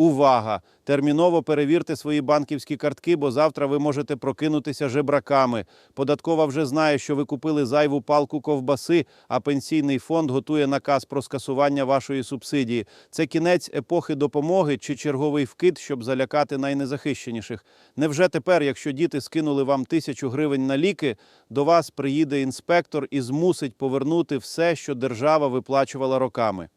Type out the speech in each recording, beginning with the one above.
Увага! Терміново перевірте свої банківські картки, бо завтра ви можете прокинутися жебраками. Податкова вже знає, що ви купили зайву палку ковбаси, а пенсійний фонд готує наказ про скасування вашої субсидії. Це кінець епохи допомоги чи черговий вкид, щоб залякати найнезахищеніших. Невже тепер, якщо діти скинули вам тисячу гривень на ліки, до вас приїде інспектор і змусить повернути все, що держава виплачувала роками?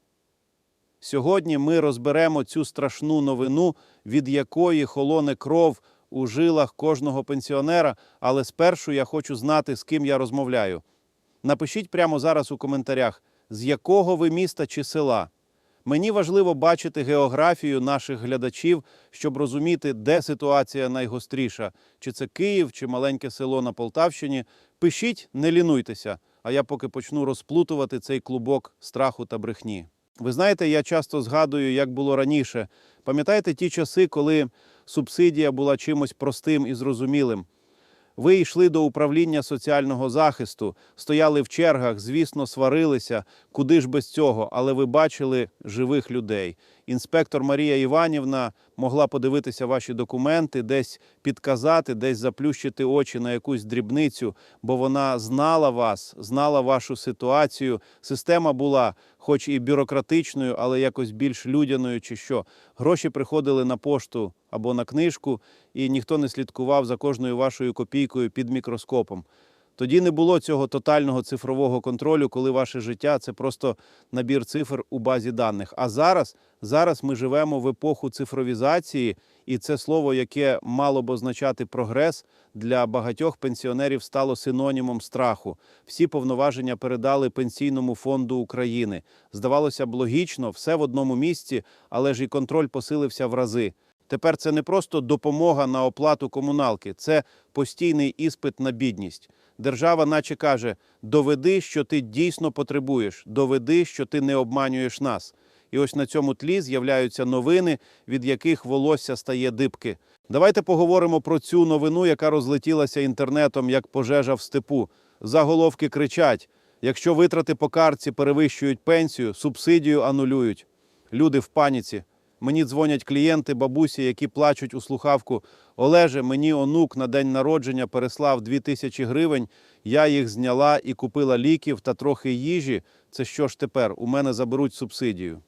Сьогодні ми розберемо цю страшну новину, від якої холоне кров у жилах кожного пенсіонера. Але спершу я хочу знати, з ким я розмовляю. Напишіть прямо зараз у коментарях, з якого ви міста чи села. Мені важливо бачити географію наших глядачів, щоб розуміти, де ситуація найгостріша, чи це Київ, чи маленьке село на Полтавщині. Пишіть, не лінуйтеся, а я поки почну розплутувати цей клубок страху та брехні. Ви знаєте, я часто згадую, як було раніше. Пам'ятаєте ті часи, коли субсидія була чимось простим і зрозумілим? Ви йшли до управління соціального захисту, стояли в чергах, звісно, сварилися, куди ж без цього, але ви бачили живих людей. Інспектор Марія Іванівна могла подивитися ваші документи, десь підказати, десь заплющити очі на якусь дрібницю, бо вона знала вас, знала вашу ситуацію. Система була, хоч і бюрократичною, але якось більш людяною, чи що. Гроші приходили на пошту або на книжку, і ніхто не слідкував за кожною вашою копійкою під мікроскопом. Тоді не було цього тотального цифрового контролю, коли ваше життя це просто набір цифр у базі даних. А зараз, зараз ми живемо в епоху цифровізації, і це слово, яке мало б означати прогрес, для багатьох пенсіонерів стало синонімом страху. Всі повноваження передали Пенсійному фонду України. Здавалося б, логічно, все в одному місці, але ж і контроль посилився в рази. Тепер це не просто допомога на оплату комуналки, це постійний іспит на бідність. Держава, наче каже: доведи, що ти дійсно потребуєш, доведи, що ти не обманюєш нас. І ось на цьому тлі з'являються новини, від яких волосся стає дибки. Давайте поговоримо про цю новину, яка розлетілася інтернетом як пожежа в степу. Заголовки кричать: якщо витрати по картці перевищують пенсію, субсидію анулюють. Люди в паніці. Мені дзвонять клієнти, бабусі, які плачуть у слухавку. Олеже, мені онук на день народження переслав 2 тисячі гривень. Я їх зняла і купила ліків та трохи їжі. Це що ж тепер? У мене заберуть субсидію.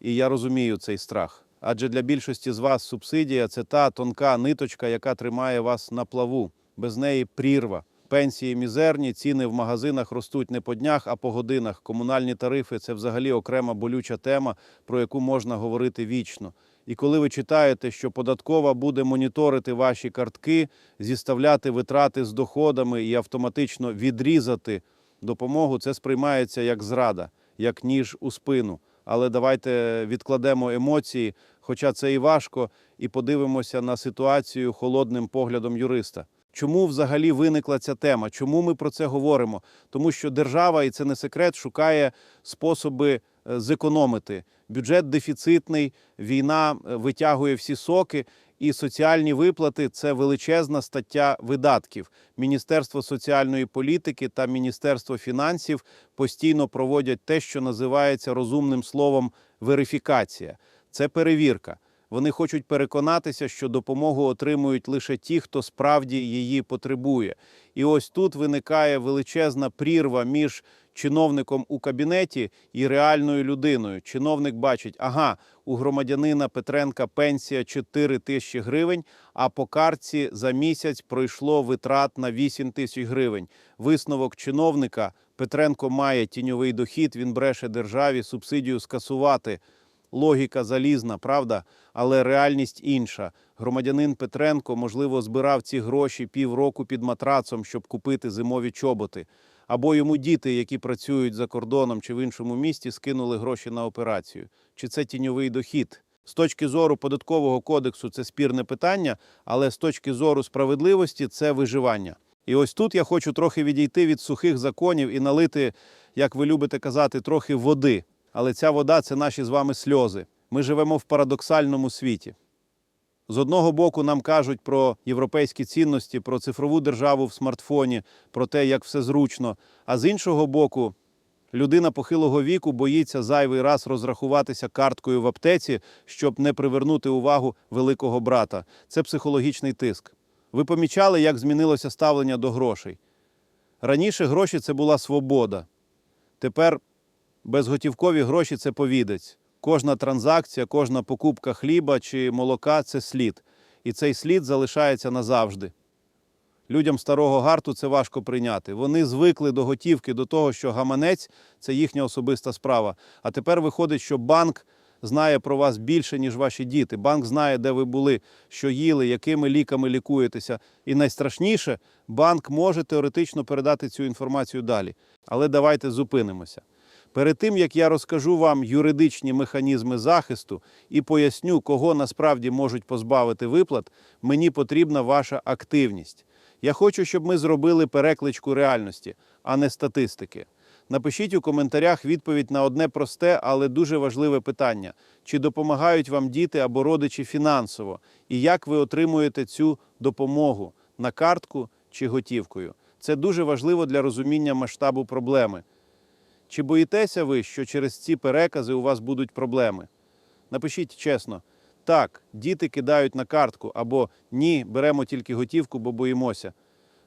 І я розумію цей страх. Адже для більшості з вас субсидія це та тонка ниточка, яка тримає вас на плаву. Без неї прірва. Пенсії мізерні, ціни в магазинах ростуть не по днях, а по годинах. Комунальні тарифи це взагалі окрема болюча тема, про яку можна говорити вічно. І коли ви читаєте, що податкова буде моніторити ваші картки, зіставляти витрати з доходами і автоматично відрізати допомогу, це сприймається як зрада, як ніж у спину. Але давайте відкладемо емоції, хоча це і важко, і подивимося на ситуацію холодним поглядом юриста. Чому взагалі виникла ця тема? Чому ми про це говоримо? Тому що держава, і це не секрет, шукає способи е, зекономити. Бюджет дефіцитний, війна е, витягує всі соки, і соціальні виплати це величезна стаття видатків. Міністерство соціальної політики та Міністерство фінансів постійно проводять те, що називається розумним словом верифікація. Це перевірка. Вони хочуть переконатися, що допомогу отримують лише ті, хто справді її потребує. І ось тут виникає величезна прірва між чиновником у кабінеті і реальною людиною. Чиновник бачить, ага, у громадянина Петренка пенсія 4 тисячі гривень, а по картці за місяць пройшло витрат на 8 тисяч гривень. Висновок чиновника Петренко має тіньовий дохід, він бреше державі субсидію скасувати. Логіка залізна, правда, але реальність інша. Громадянин Петренко, можливо, збирав ці гроші півроку під матрацом, щоб купити зимові чоботи. Або йому діти, які працюють за кордоном чи в іншому місті, скинули гроші на операцію. Чи це тіньовий дохід? З точки зору податкового кодексу це спірне питання, але з точки зору справедливості це виживання. І ось тут я хочу трохи відійти від сухих законів і налити, як ви любите казати, трохи води. Але ця вода це наші з вами сльози. Ми живемо в парадоксальному світі. З одного боку, нам кажуть про європейські цінності, про цифрову державу в смартфоні, про те, як все зручно. А з іншого боку, Людина похилого віку боїться зайвий раз розрахуватися карткою в аптеці, щоб не привернути увагу великого брата. Це психологічний тиск. Ви помічали, як змінилося ставлення до грошей? Раніше гроші це була свобода. Тепер безготівкові гроші це повідець. Кожна транзакція, кожна покупка хліба чи молока це слід. І цей слід залишається назавжди. Людям старого гарту це важко прийняти. Вони звикли до готівки, до того, що гаманець це їхня особиста справа. А тепер виходить, що банк знає про вас більше, ніж ваші діти. Банк знає, де ви були, що їли, якими ліками лікуєтеся. І найстрашніше, банк може теоретично передати цю інформацію далі. Але давайте зупинимося. Перед тим як я розкажу вам юридичні механізми захисту і поясню, кого насправді можуть позбавити виплат, мені потрібна ваша активність. Я хочу, щоб ми зробили перекличку реальності, а не статистики. Напишіть у коментарях відповідь на одне просте, але дуже важливе питання: чи допомагають вам діти або родичі фінансово, і як ви отримуєте цю допомогу на картку чи готівкою? Це дуже важливо для розуміння масштабу проблеми. Чи боїтеся ви, що через ці перекази у вас будуть проблеми? Напишіть чесно: так, діти кидають на картку або ні, беремо тільки готівку, бо боїмося.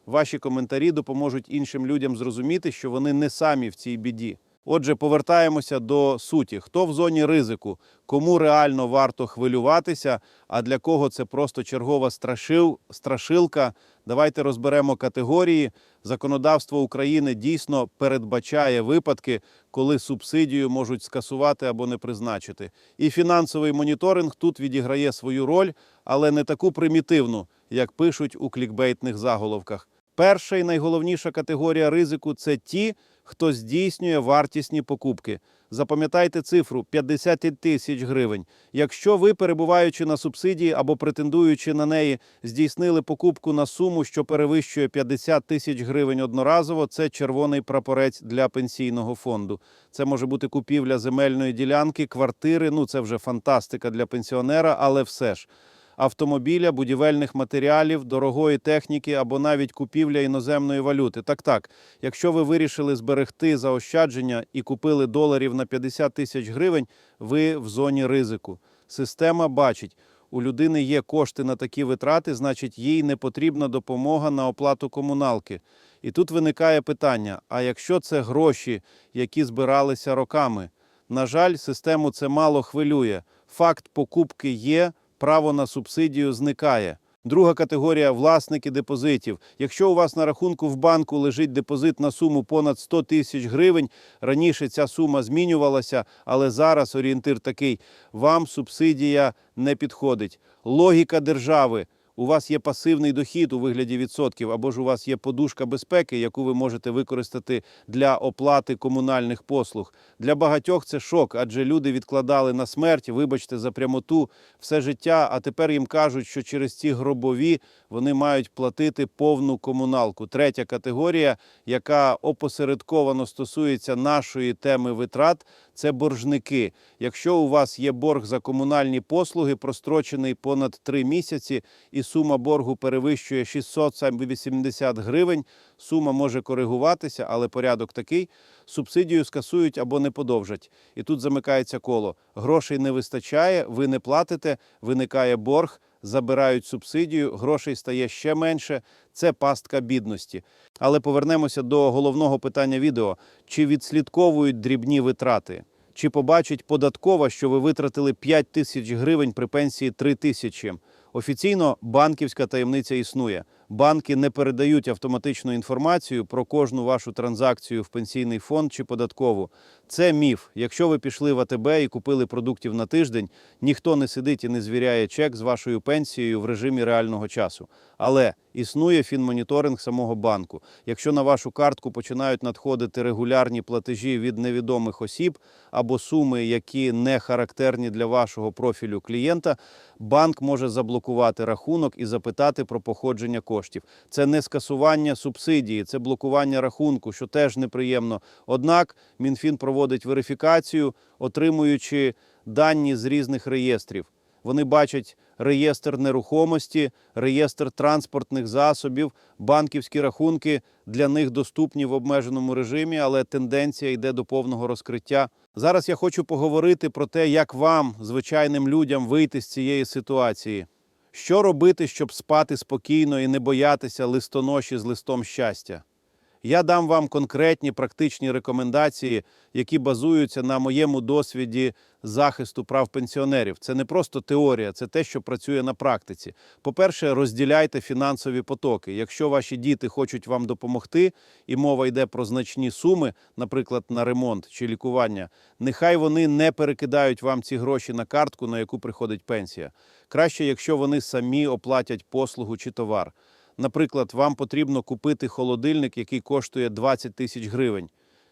Ваші коментарі допоможуть іншим людям зрозуміти, що вони не самі в цій біді. Отже, повертаємося до суті. Хто в зоні ризику, кому реально варто хвилюватися, а для кого це просто чергова страшил, страшилка. Давайте розберемо категорії. Законодавство України дійсно передбачає випадки, коли субсидію можуть скасувати або не призначити. І фінансовий моніторинг тут відіграє свою роль, але не таку примітивну, як пишуть у клікбейтних заголовках. Перша і найголовніша категорія ризику це ті, хто здійснює вартісні покупки. Запам'ятайте цифру 50 тисяч гривень. Якщо ви, перебуваючи на субсидії або претендуючи на неї, здійснили покупку на суму, що перевищує 50 тисяч гривень одноразово, це червоний прапорець для пенсійного фонду. Це може бути купівля земельної ділянки, квартири. Ну це вже фантастика для пенсіонера, але все ж автомобіля, будівельних матеріалів, дорогої техніки або навіть купівля іноземної валюти. Так, так, якщо ви вирішили зберегти заощадження і купили доларів на 50 тисяч гривень, ви в зоні ризику. Система бачить. У людини є кошти на такі витрати, значить, їй не потрібна допомога на оплату комуналки. І тут виникає питання: а якщо це гроші, які збиралися роками? На жаль, систему це мало хвилює. Факт покупки є, право на субсидію зникає. Друга категорія власники депозитів. Якщо у вас на рахунку в банку лежить депозит на суму понад 100 тисяч гривень, раніше ця сума змінювалася, але зараз орієнтир такий: вам субсидія не підходить. Логіка держави. У вас є пасивний дохід у вигляді відсотків, або ж у вас є подушка безпеки, яку ви можете використати для оплати комунальних послуг. Для багатьох це шок, адже люди відкладали на смерть, вибачте за прямоту, все життя. А тепер їм кажуть, що через ці гробові вони мають платити повну комуналку. Третя категорія, яка опосередковано стосується нашої теми витрат, це боржники. Якщо у вас є борг за комунальні послуги, прострочений понад три місяці, і сума боргу перевищує 680 гривень, сума може коригуватися, але порядок такий: субсидію скасують або не подовжать. І тут замикається коло. Грошей не вистачає, ви не платите, виникає борг. Забирають субсидію, грошей стає ще менше. Це пастка бідності. Але повернемося до головного питання відео: чи відслідковують дрібні витрати? Чи побачить податкова, що ви витратили 5 тисяч гривень при пенсії 3 тисячі? Офіційно банківська таємниця існує. Банки не передають автоматичну інформацію про кожну вашу транзакцію в пенсійний фонд чи податкову. Це міф. Якщо ви пішли в АТБ і купили продуктів на тиждень, ніхто не сидить і не звіряє чек з вашою пенсією в режимі реального часу. Але існує фінмоніторинг самого банку. Якщо на вашу картку починають надходити регулярні платежі від невідомих осіб або суми, які не характерні для вашого профілю клієнта, банк може заблокувати рахунок і запитати про походження коштів. Це не скасування субсидії, це блокування рахунку, що теж неприємно. Однак Мінфін проводить верифікацію, отримуючи дані з різних реєстрів. Вони бачать реєстр нерухомості, реєстр транспортних засобів, банківські рахунки для них доступні в обмеженому режимі, але тенденція йде до повного розкриття. Зараз я хочу поговорити про те, як вам, звичайним людям, вийти з цієї ситуації. Що робити, щоб спати спокійно і не боятися листоноші з листом щастя? Я дам вам конкретні практичні рекомендації, які базуються на моєму досвіді захисту прав пенсіонерів. Це не просто теорія, це те, що працює на практиці. По-перше, розділяйте фінансові потоки. Якщо ваші діти хочуть вам допомогти, і мова йде про значні суми, наприклад, на ремонт чи лікування, нехай вони не перекидають вам ці гроші на картку, на яку приходить пенсія. Краще, якщо вони самі оплатять послугу чи товар. Наприклад, вам потрібно купити холодильник, який коштує 20 тисяч гривень.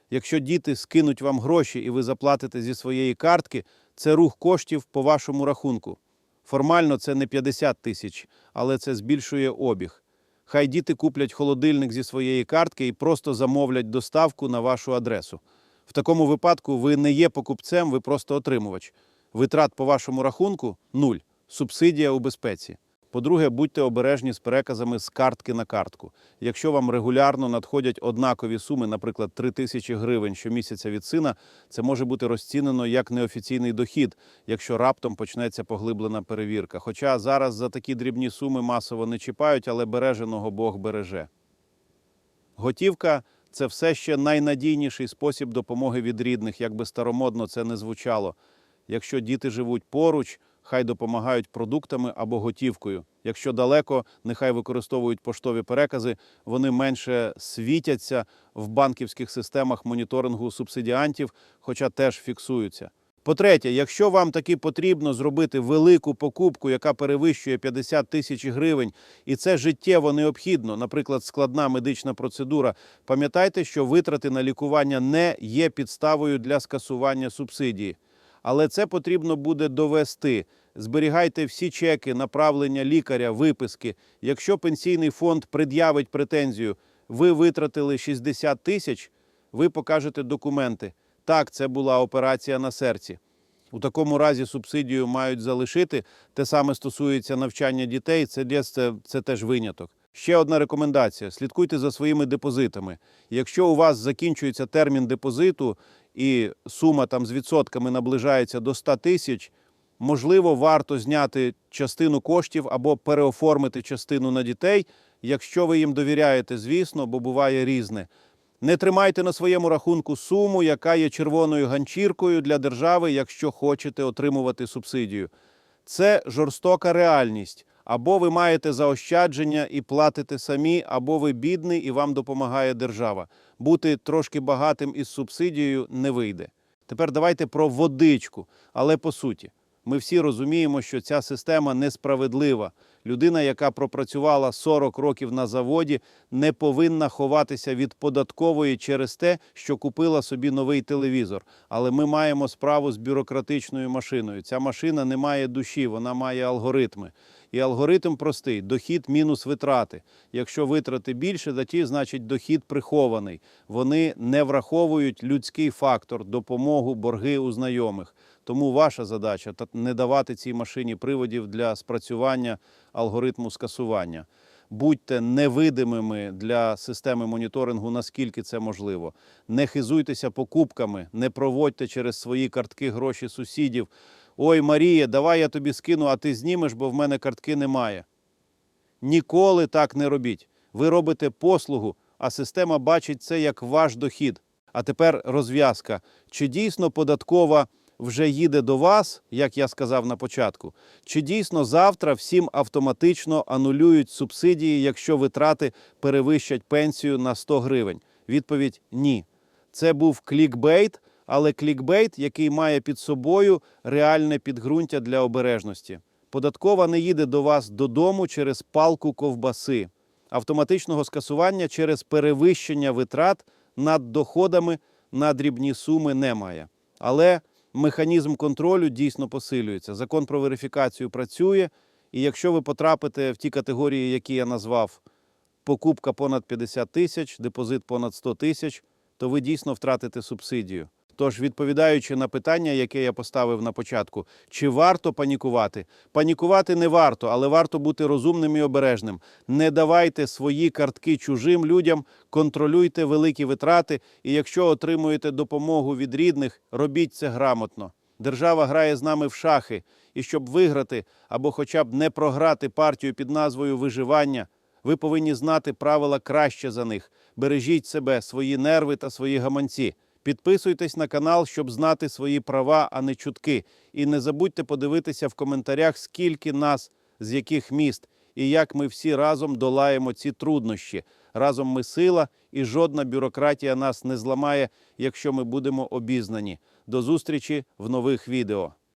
Якщо діти скинуть вам гроші і ви заплатите зі своєї картки, це рух коштів по вашому рахунку. Формально це не 50 тисяч, але це збільшує обіг. Хай діти куплять холодильник зі своєї картки і просто замовлять доставку на вашу адресу. В такому випадку ви не є покупцем, ви просто отримувач. Витрат по вашому рахунку нуль. Субсидія у безпеці. По-друге, будьте обережні з переказами з картки на картку. Якщо вам регулярно надходять однакові суми, наприклад, 3 тисячі гривень щомісяця від сина, це може бути розцінено як неофіційний дохід, якщо раптом почнеться поглиблена перевірка. Хоча зараз за такі дрібні суми масово не чіпають, але береженого Бог береже. Готівка це все ще найнадійніший спосіб допомоги від рідних, як би старомодно це не звучало. Якщо діти живуть поруч, хай допомагають продуктами або готівкою. Якщо далеко, нехай використовують поштові перекази, вони менше світяться в банківських системах моніторингу субсидіантів, хоча теж фіксуються. По-третє, якщо вам таки потрібно зробити велику покупку, яка перевищує 50 тисяч гривень, і це життєво необхідно, наприклад, складна медична процедура, пам'ятайте, що витрати на лікування не є підставою для скасування субсидії. Але це потрібно буде довести. Зберігайте всі чеки, направлення лікаря, виписки. Якщо пенсійний фонд пред'явить претензію, ви витратили 60 тисяч, ви покажете документи. Так, це була операція на серці. У такому разі субсидію мають залишити. Те саме стосується навчання дітей. Це, це, це теж виняток. Ще одна рекомендація: слідкуйте за своїми депозитами. Якщо у вас закінчується термін депозиту і сума там з відсотками наближається до 100 тисяч, можливо, варто зняти частину коштів або переоформити частину на дітей, якщо ви їм довіряєте, звісно, бо буває різне. Не тримайте на своєму рахунку суму, яка є червоною ганчіркою для держави, якщо хочете отримувати субсидію. Це жорстока реальність. Або ви маєте заощадження і платите самі, або ви бідний і вам допомагає держава. Бути трошки багатим із субсидією не вийде. Тепер давайте про водичку. Але по суті, ми всі розуміємо, що ця система несправедлива. Людина, яка пропрацювала 40 років на заводі, не повинна ховатися від податкової через те, що купила собі новий телевізор. Але ми маємо справу з бюрократичною машиною. Ця машина не має душі, вона має алгоритми. І алгоритм простий: дохід мінус витрати. Якщо витрати більше, тоді значить дохід прихований. Вони не враховують людський фактор, допомогу, борги у знайомих. Тому ваша задача не давати цій машині приводів для спрацювання алгоритму скасування. Будьте невидимими для системи моніторингу, наскільки це можливо. Не хизуйтеся покупками, не проводьте через свої картки гроші сусідів. Ой, Марія, давай я тобі скину, а ти знімеш, бо в мене картки немає. Ніколи так не робіть. Ви робите послугу, а система бачить це як ваш дохід. А тепер розв'язка. Чи дійсно податкова вже їде до вас, як я сказав на початку? Чи дійсно завтра всім автоматично анулюють субсидії, якщо витрати перевищать пенсію на 100 гривень? Відповідь ні. Це був клікбейт, але клікбейт, який має під собою реальне підґрунтя для обережності. Податкова не їде до вас додому через палку ковбаси, автоматичного скасування через перевищення витрат над доходами на дрібні суми немає. Але механізм контролю дійсно посилюється. Закон про верифікацію працює, і якщо ви потрапите в ті категорії, які я назвав, покупка понад 50 тисяч, депозит понад 100 тисяч, то ви дійсно втратите субсидію. Тож, відповідаючи на питання, яке я поставив на початку, чи варто панікувати? Панікувати не варто, але варто бути розумним і обережним. Не давайте свої картки чужим людям, контролюйте великі витрати. І якщо отримуєте допомогу від рідних, робіть це грамотно. Держава грає з нами в шахи, і щоб виграти або хоча б не програти партію під назвою виживання, ви повинні знати правила краще за них. Бережіть себе, свої нерви та свої гаманці. Підписуйтесь на канал, щоб знати свої права, а не чутки. І не забудьте подивитися в коментарях, скільки нас, з яких міст, і як ми всі разом долаємо ці труднощі. Разом ми сила, і жодна бюрократія нас не зламає, якщо ми будемо обізнані. До зустрічі в нових відео.